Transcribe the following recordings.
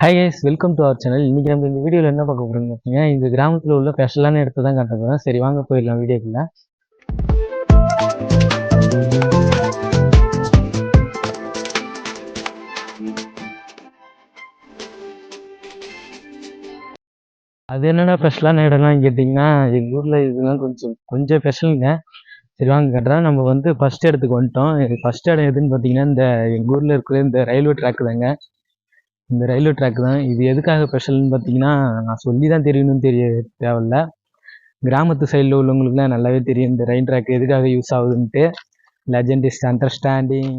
Hi guys welcome to our channel இன்றைக்கி நம்ம இந்த வீடியோவில் என்ன பார்க்க போகிறோம் பார்த்தீங்கன்னா இந்த கிராமத்தில் உள்ள ஸ்பெஷலான இடத்த தான் காட்ட போகிறோம் சரி வாங்க போயிடலாம் வீடியோக்குள்ள. அது என்னடா ஸ்பெஷலான இடம்லாம் கேட்டிங்கன்னா எங்கள் ஊரில் இதெல்லாம் கொஞ்சம் கொஞ்சம் ஸ்பெஷலுங்க சரி வாங்க கேட்டால் நம்ம வந்து ஃபஸ்ட் இடத்துக்கு வந்துட்டோம். ஃபஸ்ட் இடம் எதுன்னு பார்த்தீங்கன்னா இந்த எங்கள் ஊரில் இருக்கிற இந்த ரயில்வே ட்ராக் தாங்க. இந்த ரயில்வே ட்ராக் தான். இது எதுக்காக ஸ்பெஷல்னு பார்த்தீங்கன்னா நான் சொல்லி தான் தெரியணும்னு தெரிய தேவையில்ல. கிராமத்து சைடில் உள்ளவங்களுக்குலாம் நல்லாவே தெரியும் இந்த ரயில் ட்ராக் எதுக்காக யூஸ் ஆகுதுன்ட்டு. லெஜண்ட் இஸ் அண்டர்ஸ்டாண்டிங்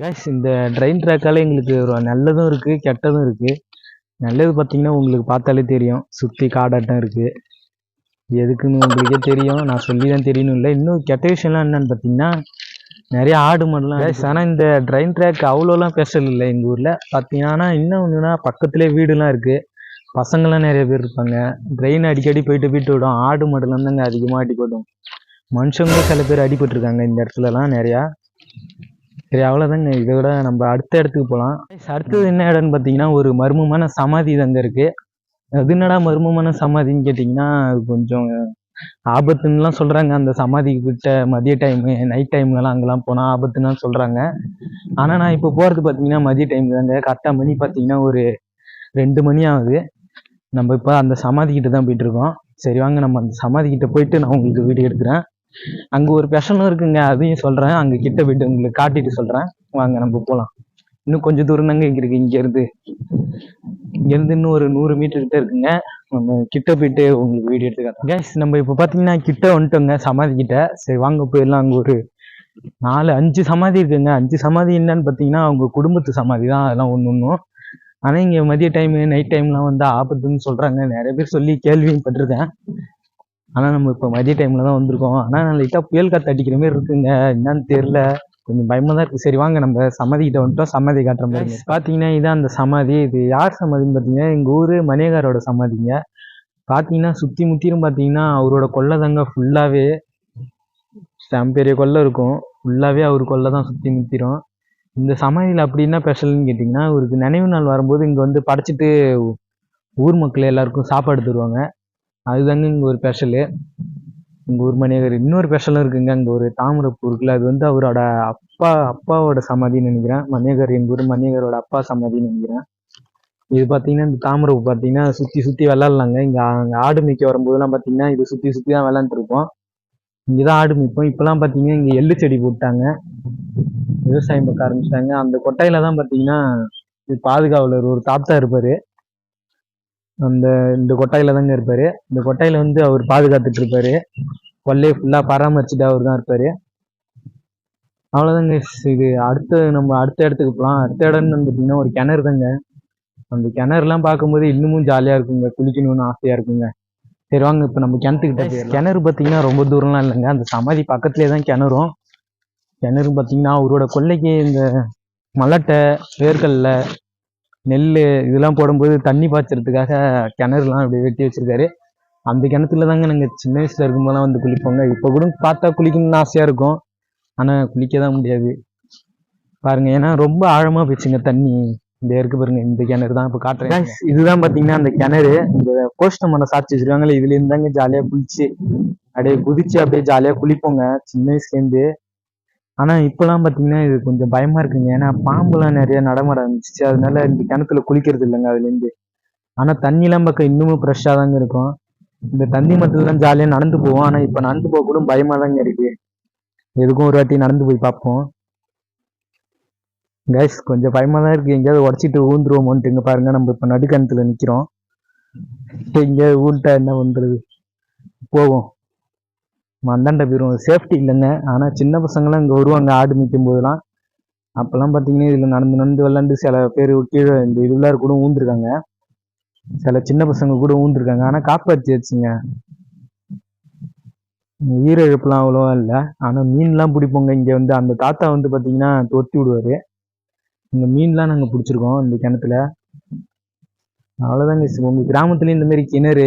கேஸ் இந்த ட்ரெயின் ட்ராக்கால் எங்களுக்கு ஒரு நல்லதும் இருக்குது கெட்டதும் இருக்குது நல்லது பார்த்தீங்கன்னா உங்களுக்கு பார்த்தாலே தெரியும். சுற்றி காடாட்டம் இருக்குது எதுக்குன்னு உங்களுக்கே தெரியும். நான் சொல்லி தான் தெரியணும் இல்லை இன்னும் கெட்ட விஷயம்லாம் என்னென்னு பார்த்தீங்கன்னா நிறைய ஆடு மாடுலாம் ஆனால் இந்த ட்ரெயின் ட்ராக் அவ்வளோலாம் ஸ்பெஷல் இல்லை எங்கள் ஊரில். பார்த்தீங்கன்னா இன்னும் ஒன்றுனா பக்கத்துலேயே வீடுலாம் இருக்குது பசங்களாம் நிறைய பேர் இருப்பாங்க. ட்ரெயின் அடிக்கடி போயிட்டு போயிட்டு விடும். ஆடு மாடுலாம் தாங்க அதிகமாக அடிபடும். மனுஷங்களும் சில பேர் அடிபட்டிருக்காங்க இந்த இடத்துலலாம் நிறையா. சரி அவ்வளோதாங்க இதை விட நம்ம அடுத்த இடத்துக்கு போகலாம் அடுத்தது என்ன இடம்னு பார்த்தீங்கன்னா ஒரு மர்மமான சமாதி அங்கே இருக்குது அது என்னடா மர்மமான சமாதின்னு கேட்டிங்கன்னா அது கொஞ்சம் ஆபத்துன்னுலாம் சொல்கிறாங்க அந்த சமாதி கிட்ட மதிய டைமு நைட் டைம்லலாம் அங்கெல்லாம் போனால் ஆபத்துன்னு சொல்கிறாங்க ஆனால் நான் இப்போ போகிறது பார்த்தீங்கன்னா மதிய டைம் தாங்க. கரெக்டாக மணி பார்த்தீங்கன்னா ஒரு ரெண்டு மணி ஆகுது. நம்ம இப்போ அந்த சமாதி கிட்ட தான் போயிட்டு இருக்கோம். சரி வாங்க நம்ம அந்த சமாதி கிட்ட போயிட்டு நான் உங்களுக்கு வீடியோ எடுக்கிறேன். அங்கே ஒரு பெஷனும் இருக்குங்க. அதையும் சொல்கிறேன் அங்கே கிட்ட போயிட்டு உங்களுக்கு காட்டிட்டு சொல்கிறேன் வாங்க நம்ம போகலாம் இன்னும் கொஞ்சம் தூரம் தாங்க இங்கே இருக்கு. இங்கேருந்து இங்கேருந்து இன்னும் ஒரு நூறு மீட்டர் கிட்ட இருக்குங்க. நம்ம கிட்ட போயிட்டு உங்களுக்கு வீடியோ எடுத்துக்கலாம் கேஸ் நம்ம இப்போ பார்த்தீங்கன்னா கிட்ட வந்துட்டோங்க சமாதி கிட்ட. சரி வாங்க போயிடலாம். அங்கே ஒரு நாலு அஞ்சு சமாதி இருக்குங்க. அஞ்சு சமாதி என்னன்னு பார்த்தீங்கன்னா அவங்க குடும்பத்து சமாதி தான். அதெல்லாம் ஒன்று ஒன்றும் ஆனால் இங்கே மதிய டைமு நைட் டைம்லாம் வந்து ஆபத்துன்னு சொல்கிறாங்க நிறைய பேர் சொல்லி கேள்வியும் பட்டிருக்கேன் ஆனால் நம்ம இப்போ மதிய டைமில் தான் வந்திருக்கோம். ஆனால் நான் லைட்டாக புயல் காற்று அடிக்கிற மாதிரி இருக்குங்க. என்னன்னு தெரில கொஞ்சம் பயமாக தான் இருக்குது சரி வாங்க நம்ம சமாதி கிட்ட வந்துட்டோம். சமாதி காட்டுற மாதிரி பார்த்தீங்கன்னா இதான் அந்த சமாதி. இது யார் சமாதின்னு பார்த்தீங்கன்னா எங்கள் ஊர் மணியகாரோட சமாதிங்க. பார்த்தீங்கன்னா சுற்றி முற்றிலும் பார்த்தீங்கன்னா அவரோட கொல்லை தாங்க ஃபுல்லாகவே செம் பெரிய கொல்லை இருக்கும். ஃபுல்லாகவே அவர் கொல்லை தான் சுற்றி முத்திரும். இந்த சமையல் அப்படி என்ன ஸ்பெஷல்னு கேட்டிங்கன்னா அவருக்கு நினைவு நாள் வரும்போது இங்கே வந்து படைச்சிட்டு ஊர் மக்கள் எல்லாருக்கும் சாப்பாடு தருவாங்க. அதுதாங்க இங்கே ஒரு ஸ்பெஷலு இங்கே ஒரு மணியகர் இன்னொரு ஸ்பெஷலும் இருக்குங்க அங்கே ஒரு தாமரைப்பூ இருக்குல்ல அது வந்து அவரோட அப்பா அப்பாவோட சமாதின்னு நினைக்கிறேன். மணியகர் எங்கள் ஊர் மணியகரோட அப்பா சமாதின்னு நினைக்கிறேன். இது பார்த்தீங்கன்னா இந்த தாமரை பூ பார்த்தீங்கன்னா சுற்றி சுற்றி விளாட்லாங்க. இங்கே அங்கே ஆடு மேய்க்க வரும்போதெல்லாம் பார்த்தீங்கன்னா இது சுற்றி சுற்றி தான் விளாண்டுருப்போம் இங்கே தான் ஆடு மேய்ப்போம். இப்போலாம் பார்த்தீங்கன்னா இங்கே எள்ளு செடி போட்டாங்க. விவசாயம் பார்க்க ஆரம்பிச்சிட்டாங்க. அந்த கொட்டையில் தான் பார்த்தீங்கன்னா இது பாதுகாவலர் ஒரு தாத்தா இருப்பார். அந்த இந்த கொட்டாயில தாங்க இருப்பார். இந்த கொட்டாயில வந்து அவர் பாதுகாத்துட்டு இருப்பார். கொல்லையை ஃபுல்லாக பராமரிச்சுட்டு அவர் தான் இருப்பார். அவ்வளோதாங்க இது அடுத்த நம்ம அடுத்த இடத்துக்கு போகலாம் அடுத்த இடம்னு வந்து பார்த்தீங்கன்னா ஒரு கிணறு தாங்க அந்த கிணறுலாம் பார்க்கும்போது இன்னமும் ஜாலியாக இருக்குங்க. குளிக்கணும்னு ஆசையாக இருக்குங்க. சரி வாங்க இப்போ நம்ம கிணத்துக்கிட்ட கிணறு பார்த்தீங்கன்னா ரொம்ப தூரம்லாம் இல்லைங்க. அந்த சமாதி பக்கத்துலேயே தான் கிணறும். கிணறு பார்த்தீங்கன்னா அவரோட கொல்லைக்கு இந்த மலட்டை வேர்க்கடல நெல் இதெல்லாம் போடும்போது தண்ணி பாய்ச்சறதுக்காக கிணறுலாம் அப்படி வெட்டி வச்சிருக்காரு. அந்த கிணத்துல தாங்க நாங்கள் சின்ன வயசுல இருக்கும்போதெல்லாம் வந்து குளிப்போங்க. இப்போ கூட பார்த்தா குளிக்கணும்னு ஆசையாக இருக்கும். ஆனால் குளிக்க தான் முடியாது. பாருங்க ஏன்னா ரொம்ப ஆழமாக போயிடுச்சுங்க தண்ணி. இந்த இருக்கு பாருங்க இந்த கிணறு தான் இப்போ காட்டுறேன். இதுதான் பார்த்தீங்கன்னா அந்த கிணறு. இந்த போஸ்ட் மரம் சாட்சி வச்சிருக்காங்களே இதுல இருந்தாங்க ஜாலியாக குளிச்சு அப்படியே குதிச்சு அப்படியே ஜாலியாக குளிப்போங்க சின்ன வயசுலேருந்து ஆனா இப்பெல்லாம் பாத்தீங்கன்னா இது கொஞ்சம் பயமா இருக்குங்க. ஏன்னா பாம்புலாம் நிறைய நடமாட ஆரம்பிச்சிச்சு. அதனால இந்த கிணத்துல குளிக்கிறது இல்லைங்க அதுல இருந்து. ஆனா தண்ணிலாம் பக்கம் இன்னமும் ஃப்ரெஷ்ஷாக தாங்க இருக்கும். இந்த தண்ணி மட்டும் ஜாலியா நடந்து போவோம் ஆனா இப்ப நடந்து போக கூட பயமா தாங்க இருக்கு. எதுக்கும் ஒரு வாட்டி நடந்து போய் பார்ப்போம். கைஸ் கொஞ்சம் பயமாக தான் இருக்குது எங்கேயாவது உடச்சிட்டு ஊந்துருவோமோன்ட்டு. இங்கே பாருங்கள் நம்ம இப்போ நடுக்கணத்தில் நிற்கிறோம் எங்கேயாவது ஊன்ட்டா என்ன பண்ணுறது போவோம். மந்தாண்ட போயிடுவோம் சேஃப்டி இல்லைங்க. ஆனால் சின்ன பசங்களாம் இங்கே வருவாங்க ஆடு நிற்கும் போதெல்லாம். அப்போல்லாம் பார்த்தீங்கன்னா இதில் நடந்து நடந்து விளாண்டு சில பேர் கீழே இந்த இதுல கூட ஊந்துருக்காங்க. சில சின்ன பசங்க கூட ஊந்துருக்காங்க. ஆனால் காப்பாற்றி வச்சுங்க உயிரிழப்புலாம் அவ்வளோவா இல்லை. ஆனால் மீன்லாம் பிடிப்போங்க. இங்கே வந்து அந்த தாத்தா வந்து பார்த்தீங்கன்னா தொத்தி விடுவார். இந்த மீன்லாம் நாங்கள் பிடிச்சிருக்கோம் இந்த கிணத்துல. அவ்வளோதாங்க உங்கள் கிராமத்துலேயும் இந்த மாதிரி கிணறு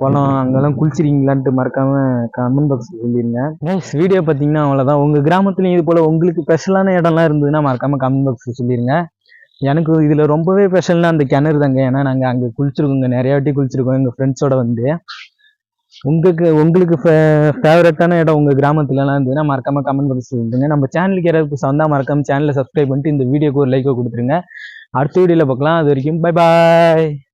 குளம் அங்கெல்லாம் குளிச்சிருக்கீங்களான்ட்டு மறக்காம கமெண்ட் பாக்ஸ் சொல்லிடுங்க நெக்ஸ்ட் வீடியோ பார்த்தீங்கன்னா அவ்வளோதான் உங்கள் கிராமத்துலையும் இது போல் உங்களுக்கு ஸ்பெஷலான இடம்லாம் இருந்ததுன்னா மறக்காம கமெண்ட் பாக்ஸ் சொல்லிடுங்க எனக்கு இதில் ரொம்பவே ஸ்பெஷல்னா அந்த கிணறு தாங்க ஏன்னா நாங்கள் அங்கே குளிச்சிருக்கோங்க நிறையா வாட்டி குளிச்சிருக்கோம். எங்கள் ஃப்ரெண்ட்ஸோட வந்து. உங்களுக்கு உங்களுக்கு ஃபேவரட்டான இடம் உங்கள் கிராமத்துலலாம் இருந்ததுன்னா மறக்காம கமெண்ட் பண்ணி சொல்லுங்க. நம்ம சேனலுக்கு யாராவது புதுசா மறக்காம சேனலை சப்ஸ்கிரைப் பண்ணிட்டு இந்த வீடியோக்கு ஒரு லைக்கை கொடுத்துருங்க. அடுத்த வீடியோவில் பார்க்கலாம். அது வரைக்கும் பை பாய்